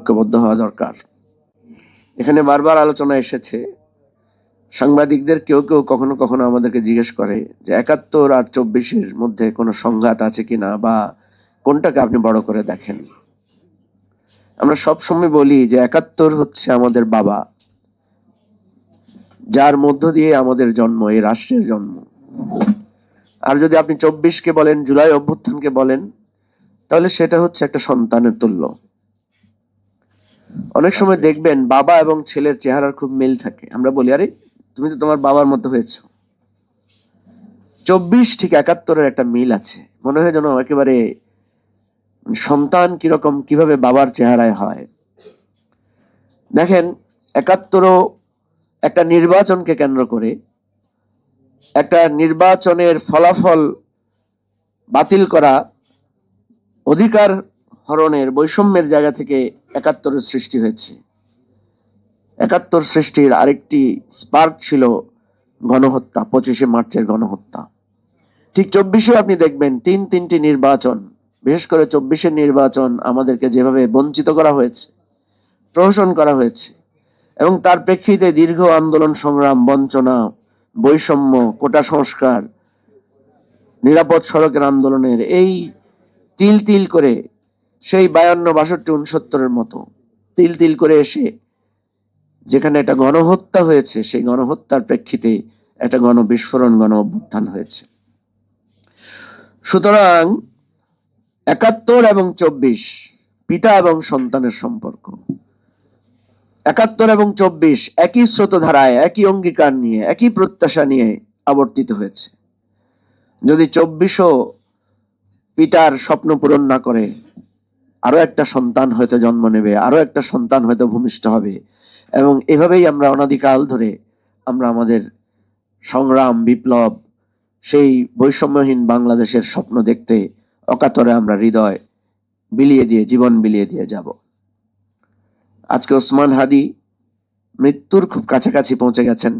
ঐক্যবদ্ধ হওয়া দরকার। এখানে বারবার আলোচনা এসেছে, সাংবাদিকদের কেউ কেউ কখনো কখনো আমাদেরকে জিজ্ঞেস করে যে একাত্তর আর চব্বিশের মধ্যে কোনো সংঘাত আছে কিনা বা কোনটাকে আপনি বড় করে দেখেন? আমরা সব সময় বলি যে একাত্তর হচ্ছে আমাদের বাবা, যার মধ্য দিয়ে আমাদের জন্ম, এই রাষ্ট্রের জন্ম। আর যদি আপনি চব্বিশকে বলেন, জুলাই অভ্যুত্থানকে বলেন, তাহলে সেটা হচ্ছে একটা সন্তানের তুল্য। অনেক সময় দেখবেন বাবা এবং ছেলের চেহারার খুব মিল থাকে। আমরা বলি, আরে, তুমি তো তোমার বাবার মতো হয়েছ। চব্বিশ ঠিক একাত্তরের একটা মিল আছে। মনে হয় যেন একেবারে সন্তান কীরকম, কীভাবে বাবার চেহারায় হয়। দেখেন, একাত্তরও একটা নির্বাচনকে কেন্দ্র করে একটা নির্বাচনের ফলাফল বাতিল করা অধিকার হরণের বৈষম্যের জায়গা থেকে একাত্তরের সৃষ্টি হয়েছে। একাত্তর সৃষ্টির আরেকটি স্পার্ক ছিল গণহত্যা, পঁচিশে মার্চের গণহত্যা। ঠিক চব্বিশে আপনি দেখবেন তিন তিনটি নির্বাচন, বিশেষ করে চব্বিশের নির্বাচন আমাদেরকে যেভাবে বঞ্চিত করা হয়েছে, প্রহসন করা হয়েছে এবং তার প্রেক্ষিতে দীর্ঘ আন্দোলন, সংগ্রাম, বঞ্চনা, বৈষম্য, কোটা সংস্কার, নিরাপদ সড়কের আন্দোলনের এই তিল তিল করে সেই বায়ান্ন, বাষট্টি উনসত্তরের মতো তিল তিল করে এসে যেখানে একটা গণহত্যা হয়েছে, সেই গণহত্যার প্রেক্ষিতে একটা গণবিস্ফোরণ গণ অভ্যুত্থান হয়েছে। সুতরাং একাত্তর এবং চব্বিশ পিতা এবং সন্তানের সম্পর্ক। একাত্তর এবং চব্বিশ একই স্রোতধারায়, একই অঙ্গীকার নিয়ে, একই প্রত্যাশা নিয়ে আবর্তিত হয়েছে। যদি চব্বিশও পিতার স্বপ্ন পূরণ না করে আরও একটা সন্তান হয়তো জন্ম নেবে, আরও একটা সন্তান হয়তো ভূমিষ্ঠ হবে। এবং এভাবেই আমরা অনাদিকাল ধরে আমরা আমাদের সংগ্রাম, বিপ্লব, সেই বৈষম্যহীন বাংলাদেশের স্বপ্ন দেখতে অকাতরে আমরা হৃদয় বিলিয়ে দিয়ে, জীবন বিলিয়ে দিয়ে যাব। আজকে ওসমান হাদি মৃত্যুর খুব কাছাকাছি পৌঁছে গেছেন।